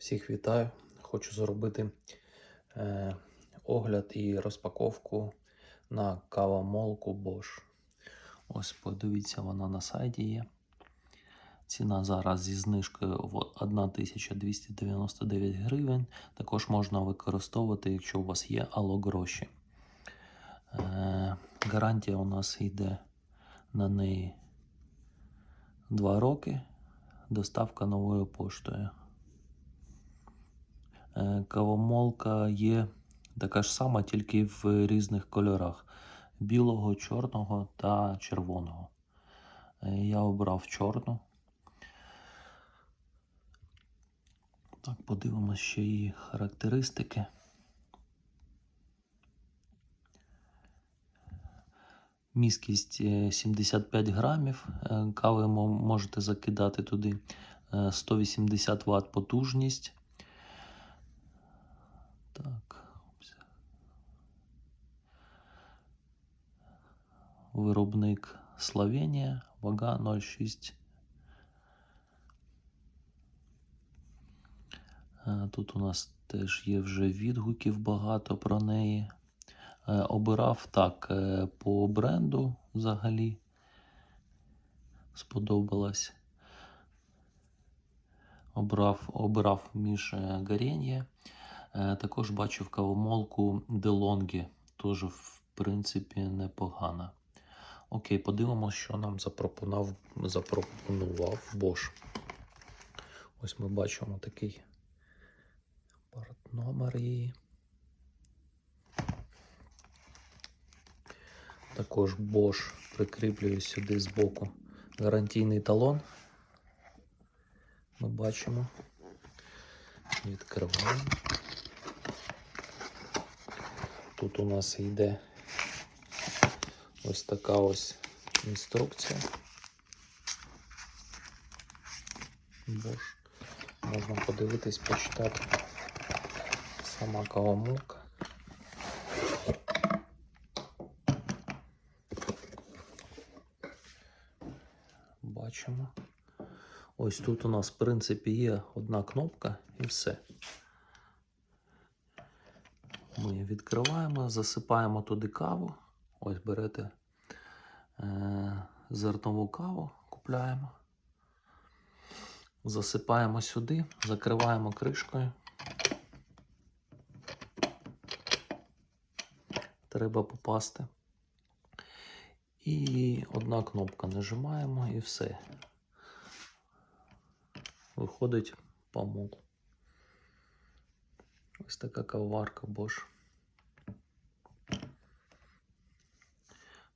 Всіх вітаю. Хочу зробити е, огляд і розпаковку на кавомолку Bosch. Ось подивіться, вона на сайті є. Ціна зараз зі знижкою в 1299 гривень. Також можна використовувати, якщо у вас є алогроші. Е, гарантія у нас йде на неї 2 роки. Доставка новою поштою. Е, Кавомолка є така ж сама, тільки в різних кольорах: білого, чорного та червоного. Е, Я обрав чорну. Так, подивимося ще її характеристики. Міськість е, 75 грамів. Е, Кави можете закидати туди е, 180 Вт потужність. Виробник Словенія, вага 0,6. Е, Тут у нас теж є вже відгуків багато про неї. Е, Обирав так е, по бренду взагалі. Сподобалось. Обрав, обирав між Гаренє. Також бачив кавомолку DeLonghi. Теж, в принципі, непогана. Окей, подивимося, що нам запропонував, запропонував Bosch. Ось ми бачимо такий партномер її. Також Bosch прикріплює сюди збоку гарантійний талон. Ми бачимо. Відкриваємо. Тут у нас йде ось така ось інструкція. Bosch. Можна подивитись, почитати. Сама кавомолка. Бачимо. Ось тут у нас, в принципі, є одна кнопка і все. Ми відкриваємо, засипаємо туди каву. Ось берете е- зернову каву, купляємо. Засипаємо сюди, закриваємо кришкою. Треба попасти. І одна кнопка нажимаємо і все. Виходить помол. Ось така каварка Bosch.